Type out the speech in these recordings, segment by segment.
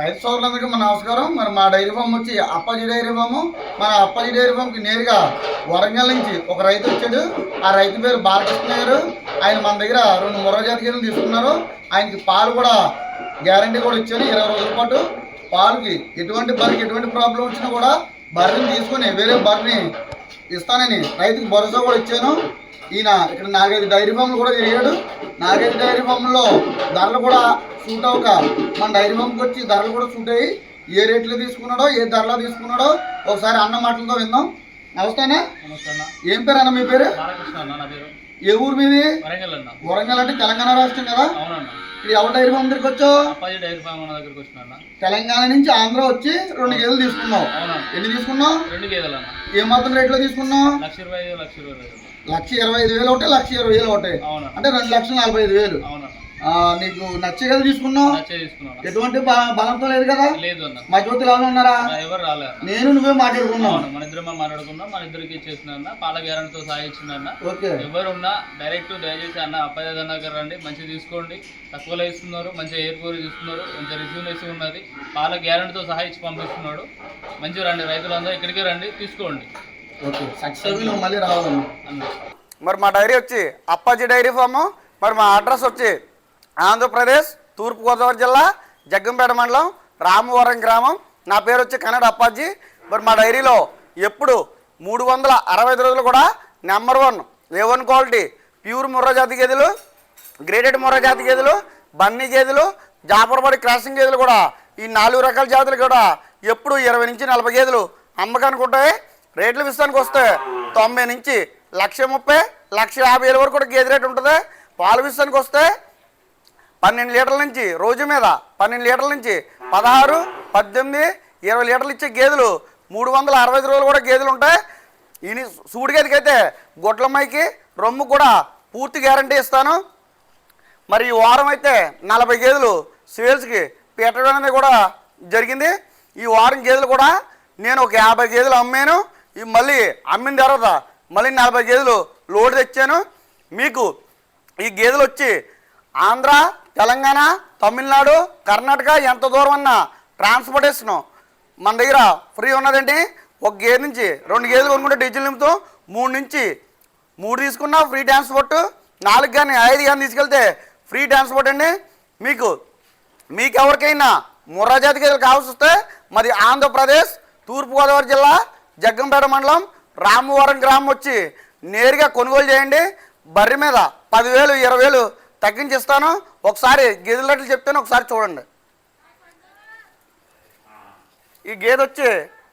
రైతు సోదరులందరికీ మన నమస్కారం. మరి మా డైరీ ఫామ్ వచ్చి అప్పాజీ డైరీ ఫామ్. మన అప్పాజీ డైరీ ఫామ్కి నేరుగా వరంగల్ నుంచి ఒక రైతు వచ్చాడు. ఆ రైతు పేరు బాలకృష్ణ గారు. ఆయన మన దగ్గర రెండు ముర్ర జాతి గేదెలు తీసుకున్నారు. ఆయనకి పాలు కూడా గ్యారంటీ కూడా ఇచ్చారు ఇరవై రోజుల పాటు. పాలకి ఎటువంటి బర్రెకి ఎటువంటి ప్రాబ్లం వచ్చినా కూడా బర్రెని తీసుకొని వేరే బర్రెని ఇస్తానని రైతుకి భరోసా కూడా ఇచ్చాను. ఈయన ఇక్కడ నాగైదు డైరీ ఫామ్లు కూడా తిరిగాడు. నాగైదు డైరీ ఫామ్లో ధరలు కూడా సూట్ అవ్వక మన డైరీ ఫామ్కి వచ్చి ధరలు కూడా సూట్ అయ్యి ఏ రేట్లో తీసుకున్నాడో ఏ ధరలో తీసుకున్నాడో ఒకసారి అన్న మాటలతో విందాం. నమస్తేనా ఏం పేరు అన్న మీ పేరు? ఏ ఊరు మీది? వరంగల్ అంటే తెలంగాణ రాష్ట్రం కదా? ఇక్కడ ఎవరి డైరీ ఫామ్ దగ్గరికి వచ్చావు? తెలంగాణ నుంచి ఆంధ్ర వచ్చి రెండు గేదెలు తీసుకున్నావు. ఎన్ని తీసుకున్నావు? ఏ మాత్రం రేట్లో తీసుకున్నావు? లక్ష ఇరవై ఐదు వేలు ఒకటి లక్ష ఇరవై వేలు ఒకటి. అంటే రెండు లక్షల నలభై ఐదు వేలు. నీకు నచ్చే కదా తీసుకున్నావు? ఎటువంటి బలంతో లేదు కదా? లేదు అన్న. మా ఉన్నారా నా ఎవరు రాలే అన్న. నేను నువ్వే మాట్లాడుకున్నావు. మన ఇద్దరం మాట్లాడుకున్నాం మన ఇద్దరికి ఇచ్చేసిన అన్న పాల గ్యారంటీతో సహా ఇచ్చిన అన్న. ఓకే. ఎవరున్నా డైరెక్ట్ దయచేసి అన్న అప్పయ్య దగ్గర రండి మంచిగా తీసుకోండి. తక్కువలో ఇస్తున్నారు మంచిగా ఎయిర్ కూర ఇస్తున్నారు మంచిగా రిజ్యూనేసి ఉన్నది. పాల గ్యారంటీతో సహా ఇచ్చి పంపిస్తున్నాడు. మంచిగా రండి రైతులందరూ ఇక్కడికే రండి తీసుకోండి. ఓకే. సక్సెస్ నువ్వు మళ్ళీ రావాలన్నా. అన్న. మరి మా డైరీ వచ్చి అప్పాజీ డైరీ ఫామ్ మరి మా అడ్రస్ వచ్చి ఆంధ్రప్రదేశ్ తూర్పుగోదావరి జిల్లా జగ్గంపేట మండలం రామవరం గ్రామం. నా పేరు వచ్చి కన్నడ అప్పాజీ. మరి మా డైరీలో ఎప్పుడు మూడు వందల అరవై ఐదు రోజులు కూడా number one A one quality pure Murrah జాతి గేదెలు గ్రేడెడ్ ముర్రా జాతి గేదెలు బన్నీ గేదెలు జాపరబడి క్రాసింగ్ గేదెలు కూడా ఈ నాలుగు రకాల జాతులు కూడా ఎప్పుడు ఇరవై నుంచి నలభై గేదెలు అమ్మకానికి ఉంటాయి. రేట్ల విషయానికి వస్తే తొంభై నుంచి లక్ష ముప్పై లక్ష యాభై వేల వరకు కూడా గేదె రేట్ ఉంటుంది. పాల విషయానికి వస్తే పన్నెండు లీటర్ల నుంచి రోజు మీద పన్నెండు లీటర్ల నుంచి పదహారు పద్దెనిమిది ఇరవై లీటర్లు ఇచ్చే గేదెలు మూడు వందల అరవై ఐదు రోజులు కూడా గేదెలు ఉంటాయి. ఈ సూడి గదికైతే గొడ్లమ్మాయికి రొమ్ము కూడా పూర్తి గ్యారంటీ ఇస్తాను. మరి ఈ వారం అయితే నలభై గేదెలు సేల్స్కి పెట్టడం అనేది కూడా జరిగింది. ఈ వారం గేదెలు కూడా నేను ఒక యాభై గేదెలు అమ్మాను. ఈ మళ్ళీ అమ్మిన తర్వాత మళ్ళీ నలభై గేదెలు లోడ్ తెచ్చాను. మీకు ఈ గేదెలు వచ్చి ఆంధ్ర తెలంగాణ తమిళనాడు కర్ణాటక ఎంత దూరం అన్నా ట్రాన్స్పోర్టేషను మన దగ్గర ఫ్రీ ఉన్నదండి ఒక గేదె నుంచి రెండు గేదెలు కొనుక్కుంటే డీజిల్ నింపుతాం మూడు నుంచి మూడు తీసుకున్నా ఫ్రీ ట్రాన్స్పోర్ట్ నాలుగు కానీ ఐదు కానీ తీసుకెళ్తే ఫ్రీ ట్రాన్స్పోర్ట్ అండి. మీకు మీకు ఎవరికైనా ముర్రా జాతి గేదెలు కావాల్సి వస్తే మరి ఆంధ్రప్రదేశ్ తూర్పుగోదావరి జిల్లా జగ్గంపేట మండలం రామవరం గ్రామం వచ్చి నేరుగా కొనుగోలు చేయండి. బర్రె మీద పదివేలు ఇరవై వేలు తగ్గించి ఇస్తాను. ఒకసారి గేదెల రేట్లు చెప్తాను ఒకసారి చూడండి. ఈ గేదె వచ్చి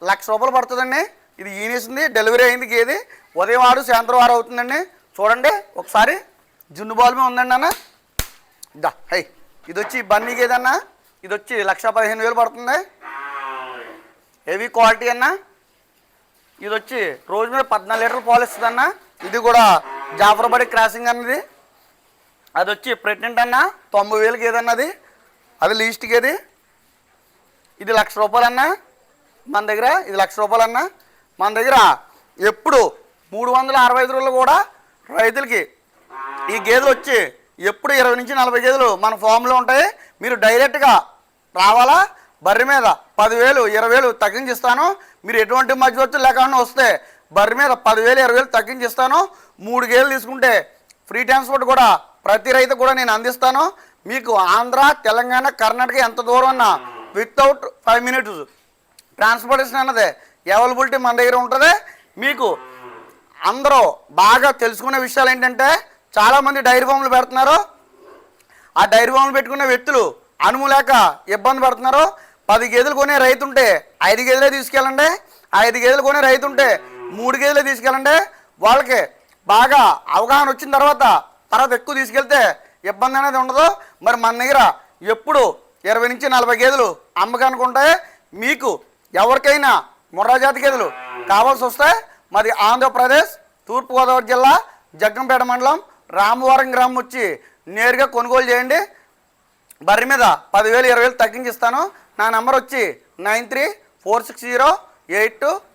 లక్ష రూపాయలు పడుతుందండి. ఇది ఈనేసింది డెలివరీ అయింది గేదె. ఉదయం ఆరు సాయంత్రం ఆరు అవుతుందండి. చూడండి ఒకసారి జున్ను బాల్మే ఉందండి అన్న. దా హై. ఇది వచ్చి బన్నీ గేదె అన్న. ఇది వచ్చి లక్ష పదిహేను వేలు పడుతుంది. హెవీ క్వాలిటీ అన్న. ఇది వచ్చి రోజు మీద పద్నాలుగు లీటర్లు పాలు అన్న ఇది కూడా జాఫర్బడి క్రాసింగ్ అన్నది. అది వచ్చి ప్రెగ్నెంట్ అన్న తొంభై వేలకి ఏదన్నది అది? లీస్ట్కి ఏది? ఇది లక్ష రూపాయలన్నా? మన దగ్గర ఇది లక్ష రూపాయలు అన్న మన దగ్గర ఎప్పుడు మూడు వందల అరవై ఐదు రోజులు కూడా రైతులకి. ఈ గేదెలు వచ్చి ఎప్పుడు ఇరవై నుంచి నలభై గేదెలు మన ఫామ్లో ఉంటాయి. మీరు డైరెక్ట్గా రావాలా? బర్రె మీద పదివేలు ఇరవై వేలు తగ్గించిస్తాను. మీరు ఎటువంటి మధ్యవర్తులు లేకుండా వస్తే బర్రె మీద పదివేలు ఇరవై వేలు తగ్గించిస్తాను. మూడు గేదెలు తీసుకుంటే ఫ్రీ ట్రాన్స్పోర్ట్ కూడా ప్రతి రైతు కూడా నేను అందిస్తాను. మీకు ఆంధ్ర తెలంగాణ కర్ణాటక ఎంత దూరం అన్నా వితౌట్ ఫైవ్ మినిట్స్ ట్రాన్స్పోర్టేషన్ అన్నది. అవైలబిలిటీ మన దగ్గర ఉంటుంది. మీకు అందరూ బాగా తెలుసుకునే విషయాలు ఏంటంటే చాలామంది డైరీ ఫామ్లు పెడుతున్నారు. ఆ డైరీ ఫామ్లు పెట్టుకునే వ్యక్తులు అనుము లేక ఇబ్బంది పడుతున్నారు. పది గేదెలు కొనే రైతు ఉంటే ఐదు గేదెలే తీసుకెళ్ళండి. ఐదు గేదెలు కొనే రైతు ఉంటే మూడు గేదెలే తీసుకెళ్ళండి. వాళ్ళకి బాగా అవగాహన వచ్చిన తర్వాత తర్వాత ఎక్కువ తీసుకెళ్తే ఇబ్బంది అనేది ఉండదు. మరి మన దగ్గర ఎప్పుడు ఇరవై నుంచి నలభై గేదెలు అమ్మకానికి ఉంటాయి. మీకు ఎవరికైనా ముర్రాజాతి గేదెలు కావాల్సి వస్తే మాది ఆంధ్రప్రదేశ్ తూర్పుగోదావరి జిల్లా జగ్గంపేట మండలం రామవరం గ్రామం వచ్చి నేరుగా కొనుగోలు చేయండి. బర్రె మీద పదివేలు ఇరవై వేలు తగ్గించి ఇస్తాను. నా నెంబర్ వచ్చి nine three four six zero eight two